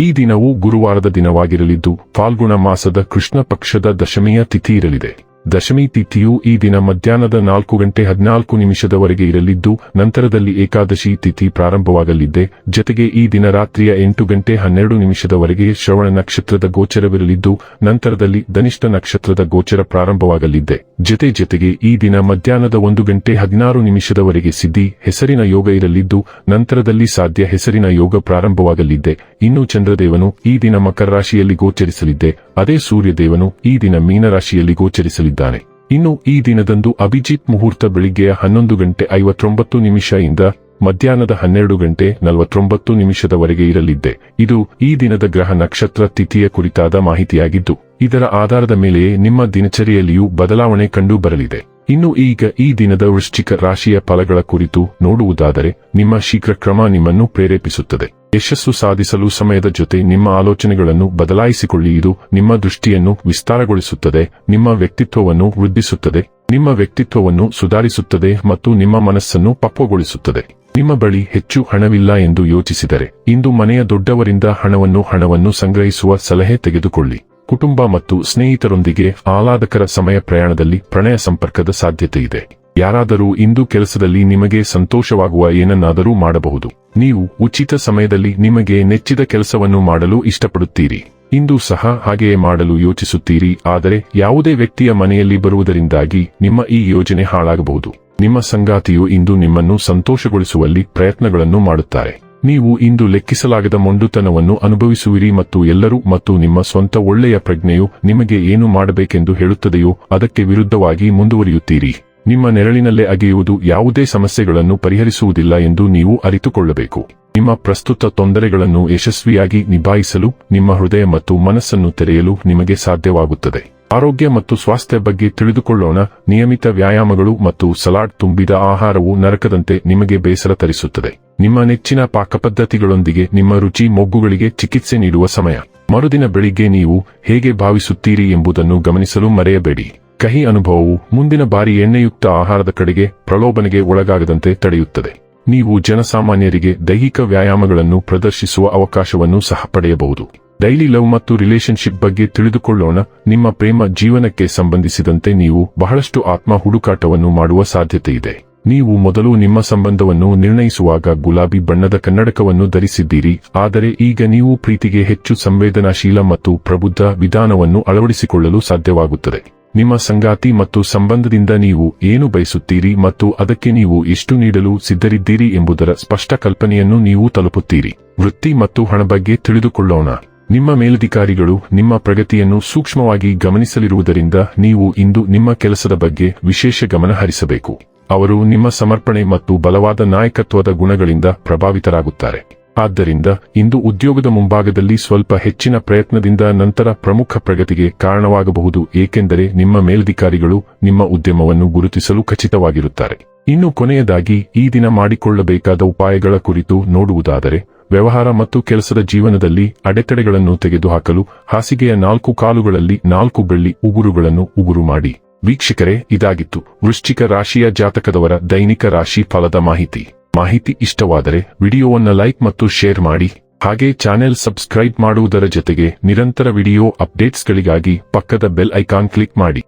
ಈ ದಿನವು ಗುರುವಾರದ ದಿನವಾಗಿರಲಿದ್ದು ಫಾಲ್ಗುಣ ಮಾಸದ ಕೃಷ್ಣ ಪಕ್ಷದ ದಶಮಿಯ ತಿಥಿ ಇರಲಿದೆ. ದಶಮಿ ತಿಥಿಯು ಈ ದಿನ ಮಧ್ಯಾಹ್ನದ ನಾಲ್ಕು ಗಂಟೆ ಹದಿನಾಲ್ಕು ನಿಮಿಷದವರೆಗೆ ಇರಲಿದ್ದು, ನಂತರದಲ್ಲಿ ಏಕಾದಶಿ ತಿಥಿ ಪ್ರಾರಂಭವಾಗಲಿದ್ದೆ ಜತೆಗೆ ಈ ದಿನ ರಾತ್ರಿಯ ಎಂಟು ಗಂಟೆ ಹನ್ನೆರಡು ನಿಮಿಷದವರೆಗೆ ಶ್ರವಣ ನಕ್ಷತ್ರದ ಗೋಚರವಿರಲಿದ್ದು, ನಂತರದಲ್ಲಿ ಧನಿಷ್ಠ ನಕ್ಷತ್ರದ ಗೋಚರ ಪ್ರಾರಂಭವಾಗಲಿದ್ದೆ ಜತೆ ಜತೆಗೆ ಈ ದಿನ ಮಧ್ಯಾಹ್ನದ ಒಂದು ಗಂಟೆ ಹದಿನಾರು ನಿಮಿಷದವರೆಗೆ ಸಿದ್ಧಿ, ಹೆಸರಿನ ಯೋಗ ಇರಲಿದ್ದು, ನಂತರದಲ್ಲಿ ಸಾಧ್ಯ ಹೆಸರಿನ ಯೋಗ ಪ್ರಾರಂಭವಾಗಲಿದ್ದೆ ಇನ್ನು ಚಂದ್ರದೇವನು ಈ ದಿನ ಮಕರ ರಾಶಿಯಲ್ಲಿ ಗೋಚರಿಸಲಿದ್ದೆ ಅದೇ ಸೂರ್ಯದೇವನು ಈ ದಿನ ಮೀನರಾಶಿಯಲ್ಲಿ ಗೋಚರಿಸಲಿದ್ದಾನೆ ಇನ್ನು ಈ ದಿನದಂದು ಅಭಿಜಿತ್ ಮುಹೂರ್ತ ಬೆಳಿಗ್ಗೆಯ ಹನ್ನೊಂದು ಗಂಟೆ ಐವತ್ತೊಂಬತ್ತು ನಿಮಿಷ ಇಂದ ಮಧ್ಯಾಹ್ನದ ಹನ್ನೆರಡು ಗಂಟೆ ನಲವತ್ತೊಂಬತ್ತು ನಿಮಿಷದವರೆಗೆ ಇರಲಿದ್ದೆ. ಇದು ಈ ದಿನದ ಗ್ರಹ ನಕ್ಷತ್ರ ತಿಥಿಯ ಕುರಿತಾದ ಮಾಹಿತಿಯಾಗಿದ್ದು ಇದರ ಆಧಾರದ ಮೇಲೆಯೇ ನಿಮ್ಮ ದಿನಚರಿಯಲ್ಲಿಯೂ ಬದಲಾವಣೆ ಕಂಡು ಬರಲಿದೆ ಇನ್ನು ಈಗ ಈ ದಿನದ ವೃಶ್ಚಿಕ ರಾಶಿಯ ಫಲಗಳ ಕುರಿತು ನೋಡುವುದಾದರೆ, ನಿಮ್ಮ ಶೀಘ್ರ ಕ್ರಮ ನಿಮ್ಮನ್ನು ಪ್ರೇರೇಪಿಸುತ್ತದೆ. ಯಶಸ್ಸು ಸಾಧಿಸಲು ಸಮಯದ ಜೊತೆ ನಿಮ್ಮ ಆಲೋಚನೆಗಳನ್ನು ಬದಲಾಯಿಸಿಕೊಳ್ಳಿ. ಇದು ನಿಮ್ಮ ದೃಷ್ಟಿಯನ್ನು ವಿಸ್ತಾರಗೊಳಿಸುತ್ತದೆ, ನಿಮ್ಮ ವ್ಯಕ್ತಿತ್ವವನ್ನು ವೃದ್ಧಿಸುತ್ತದೆ, ನಿಮ್ಮ ವ್ಯಕ್ತಿತ್ವವನ್ನು ಸುಧಾರಿಸುತ್ತದೆ ಮತ್ತು ನಿಮ್ಮ ಮನಸ್ಸನ್ನು ಪಕ್ವಗೊಳಿಸುತ್ತದೆ. ನಿಮ್ಮ ಬಳಿ ಹೆಚ್ಚು ಹಣವಿಲ್ಲ ಎಂದು ಯೋಚಿಸಿದರೆ, ಇಂದು ಮನೆಯ ದೊಡ್ಡವರಿಂದ ಹಣವನ್ನು ಹಣವನ್ನು ಸಂಗ್ರಹಿಸುವ ಸಲಹೆ ತೆಗೆದುಕೊಳ್ಳಿ. ಕುಟುಂಬ ಮತ್ತು ಸ್ನೇಹಿತರೊಂದಿಗೆ ಆಹ್ಲಾದಕರ ಸಮಯ ಪ್ರಯಾಣದಲ್ಲಿ ಪ್ರಣಯ ಸಂಪರ್ಕದ ಸಾಧ್ಯತೆ ಇದೆ. ಯಾರಾದರೂ ಇಂದು ಕೆಲಸದಲ್ಲಿ ನಿಮಗೆ ಸಂತೋಷವಾಗುವ ಏನನ್ನಾದರೂ ಮಾಡಬಹುದು. ನೀವು ಉಚಿತ ಸಮಯದಲ್ಲಿ ನಿಮಗೆ ನೆಚ್ಚಿದ ಕೆಲಸವನ್ನು ಮಾಡಲು ಇಷ್ಟಪಡುತ್ತೀರಿ. ಇಂದು ಸಹ ಹಾಗೆಯೇ ಮಾಡಲು ಯೋಚಿಸುತ್ತೀರಿ, ಆದರೆ ಯಾವುದೇ ವ್ಯಕ್ತಿಯ ಮನೆಯಲ್ಲಿ ಬರುವುದರಿಂದಾಗಿ ನಿಮ್ಮ ಈ ಯೋಜನೆ ಹಾಳಾಗಬಹುದು. ನಿಮ್ಮ ಸಂಗಾತಿಯು ಇಂದು ನಿಮ್ಮನ್ನು ಸಂತೋಷಗೊಳಿಸುವಲ್ಲಿ ಪ್ರಯತ್ನಗಳನ್ನು ಮಾಡುತ್ತಾರೆ. ನೀವು ಇಂದು ಲೆಕ್ಕಿಸಲಾಗದ ಮೊಂಡುತನವನ್ನು ಅನುಭವಿಸುವಿರಿ ಮತ್ತು ಎಲ್ಲರೂ ಮತ್ತು ನಿಮ್ಮ ಸ್ವಂತ ಒಳ್ಳೆಯ ಪ್ರಜ್ಞೆಯು ನಿಮಗೆ ಏನು ಮಾಡಬೇಕೆಂದು ಹೇಳುತ್ತದೆಯೋ ಅದಕ್ಕೆ ವಿರುದ್ಧವಾಗಿ ಮುಂದುವರಿಯುತ್ತೀರಿ. ನಿಮ್ಮ ನೆರಳಿನಲ್ಲೇ ಅಗೆಯುವುದು ಯಾವುದೇ ಸಮಸ್ಯೆಗಳನ್ನು ಪರಿಹರಿಸುವುದಿಲ್ಲ ಎಂದು ನೀವು ಅರಿತುಕೊಳ್ಳಬೇಕು. ನಿಮ್ಮ ಪ್ರಸ್ತುತ ತೊಂದರೆಗಳನ್ನು ಯಶಸ್ವಿಯಾಗಿ ನಿಭಾಯಿಸಲು ನಿಮ್ಮ ಹೃದಯ ಮತ್ತು ಮನಸ್ಸನ್ನು ತೆರೆಯಲು ನಿಮಗೆ ಸಾಧ್ಯವಾಗುತ್ತದೆ. ಆರೋಗ್ಯ ಮತ್ತು ಸ್ವಾಸ್ಥ್ಯ ಬಗ್ಗೆ ತಿಳಿದುಕೊಳ್ಳೋಣ. ನಿಯಮಿತ ವ್ಯಾಯಾಮಗಳು ಮತ್ತು ಸಲಾಡ್ ತುಂಬಿದ ಆಹಾರವು ನರಕದಂತೆ ನಿಮಗೆ ಬೇಸರ ತರಿಸುತ್ತದೆ. ನಿಮ್ಮ ನೆಚ್ಚಿನ ಪಾಕಪದ್ಧತಿಗಳೊಂದಿಗೆ ನಿಮ್ಮ ರುಚಿ ಮೊಗ್ಗುಗಳಿಗೆ ಚಿಕಿತ್ಸೆ ನೀಡುವ ಸಮಯ. ಮರುದಿನ ಬೆಳಿಗ್ಗೆ ನೀವು ಹೇಗೆ ಭಾವಿಸುತ್ತೀರಿ ಎಂಬುದನ್ನು ಗಮನಿಸಲು ಮರೆಯಬೇಡಿ. ಕಹಿ ಅನುಭವವು ಮುಂದಿನ ಬಾರಿ ಎಣ್ಣೆಯುಕ್ತ ಆಹಾರದ ಕಡೆಗೆ ಪ್ರಲೋಭನೆಗೆ ಒಳಗಾಗದಂತೆ ತಡೆಯುತ್ತದೆ. ನೀವು ಜನಸಾಮಾನ್ಯರಿಗೆ ದೈಹಿಕ ವ್ಯಾಯಾಮಗಳನ್ನು ಪ್ರದರ್ಶಿಸುವ ಅವಕಾಶವನ್ನು ಸಹ ಪಡೆಯಬಹುದು. ಡೈಲಿ ಲವ್ ಮತ್ತು ರಿಲೇಶನ್ಶಿಪ್ ಬಗ್ಗೆ ತಿಳಿದುಕೊಳ್ಳೋಣ. ನಿಮ್ಮ ಪ್ರೇಮ ಜೀವನಕ್ಕೆ ಸಂಬಂಧಿಸಿದಂತೆ ನೀವು ಬಹಳಷ್ಟು ಆತ್ಮ ಹುಡುಕಾಟವನ್ನು ಮಾಡುವ ಸಾಧ್ಯತೆ ಇದೆ. ನೀವು ಮೊದಲು ನಿಮ್ಮ ಸಂಬಂಧವನ್ನು ನಿರ್ಣಯಿಸುವಾಗ ಗುಲಾಬಿ ಬಣ್ಣದ ಕನ್ನಡಕವನ್ನು ಧರಿಸಿದ್ದೀರಿ. ಆದರೆ ಈಗ ನೀವು ಪ್ರೀತಿಗೆ ಹೆಚ್ಚು ಸಂವೇದನಾಶೀಲ ಮತ್ತು ಪ್ರಬುದ್ಧ ವಿಧಾನವನ್ನು ಅಳವಡಿಸಿಕೊಳ್ಳಲು ಸಾಧ್ಯವಾಗುತ್ತದೆ. ನಿಮ್ಮ ಸಂಗಾತಿ ಮತ್ತು ಸಂಬಂಧದಿಂದ ನೀವು ಏನು ಬಯಸುತ್ತೀರಿ ಮತ್ತು ಅದಕ್ಕೆ ನೀವು ಎಷ್ಟು ನೀಡಲು ಸಿದ್ಧರಿದ್ದೀರಿ ಎಂಬುದರ ಸ್ಪಷ್ಟ ಕಲ್ಪನೆಯನ್ನು ನೀವು ತಲುಪುತ್ತೀರಿ. ವೃತ್ತಿ ಮತ್ತು ಹಣ ಬಗ್ಗೆ ತಿಳಿದುಕೊಳ್ಳೋಣ. ನಿಮ್ಮ ಮೇಲಧಿಕಾರಿಗಳು ನಿಮ್ಮ ಪ್ರಗತಿಯನ್ನು ಸೂಕ್ಷ್ಮವಾಗಿ ಗಮನಿಸಲಿರುವುದರಿಂದ ನೀವು ಇಂದು ನಿಮ್ಮ ಕೆಲಸದ ಬಗ್ಗೆ ವಿಶೇಷ ಗಮನ ಹರಿಸಬೇಕು. ಅವರು ನಿಮ್ಮ ಸಮರ್ಪಣೆ ಮತ್ತು ಬಲವಾದ ನಾಯಕತ್ವದ ಗುಣಗಳಿಂದ ಪ್ರಭಾವಿತರಾಗುತ್ತಾರೆ. ಆದ್ದರಿಂದ ಇಂದು ಉದ್ಯೋಗದ ಮುಂಭಾಗದಲ್ಲಿ ಸ್ವಲ್ಪ ಹೆಚ್ಚಿನ ಪ್ರಯತ್ನದಿಂದ ನಂತರ ಪ್ರಮುಖ ಪ್ರಗತಿಗೆ ಕಾರಣವಾಗಬಹುದು, ಏಕೆಂದರೆ ನಿಮ್ಮ ಮೇಲಧಿಕಾರಿಗಳು ನಿಮ್ಮ ಉದ್ಯಮವನ್ನು ಗುರುತಿಸಲು ಖಚಿತವಾಗಿರುತ್ತಾರೆ. ಇನ್ನು ಕೊನೆಯದಾಗಿ ಈ ದಿನ ಮಾಡಿಕೊಳ್ಳಬೇಕಾದ ಉಪಾಯಗಳ ಕುರಿತು ನೋಡುವುದಾದರೆ ವ್ಯವಹಾರ ಮತ್ತು ಕೆಲಸದ ಜೀವನದಲ್ಲಿ ಅಡೆತಡೆಗಳನ್ನು ತೆಗೆದುಹಾಕಲು ಹಾಸಿಗೆಯ ನಾಲ್ಕು ಕಾಲುಗಳಲ್ಲಿ ನಾಲ್ಕು ಬೆಳ್ಳಿ ಉಗುರುಗಳನ್ನು ಉಗುರು ಮಾಡಿ. ವೀಕ್ಷಕರೇ, ಇದಾಗಿತ್ತು ವೃಶ್ಚಿಕ ರಾಶಿಯ ಜಾತಕದವರ ದೈನಿಕ ರಾಶಿ ಫಲದ ಮಾಹಿತಿ. ಮಾಹಿತಿ ಇಷ್ಟವಾದರೆ ವಿಡಿಯೋವನ್ನು ಲೈಕ್ ಮತ್ತು ಶೇರ್ ಮಾಡಿ. ಹಾಗೆ ಚಾನೆಲ್ ಸಬ್ಸ್ಕ್ರೈಬ್ ಮಾಡುವುದರ ಜೊತೆಗೆ ನಿರಂತರ ವಿಡಿಯೋ ಅಪ್ಡೇಟ್ಸ್ಗಳಿಗಾಗಿ ಪಕ್ಕದ ಬೆಲ್ ಐಕಾನ್ ಕ್ಲಿಕ್ ಮಾಡಿ.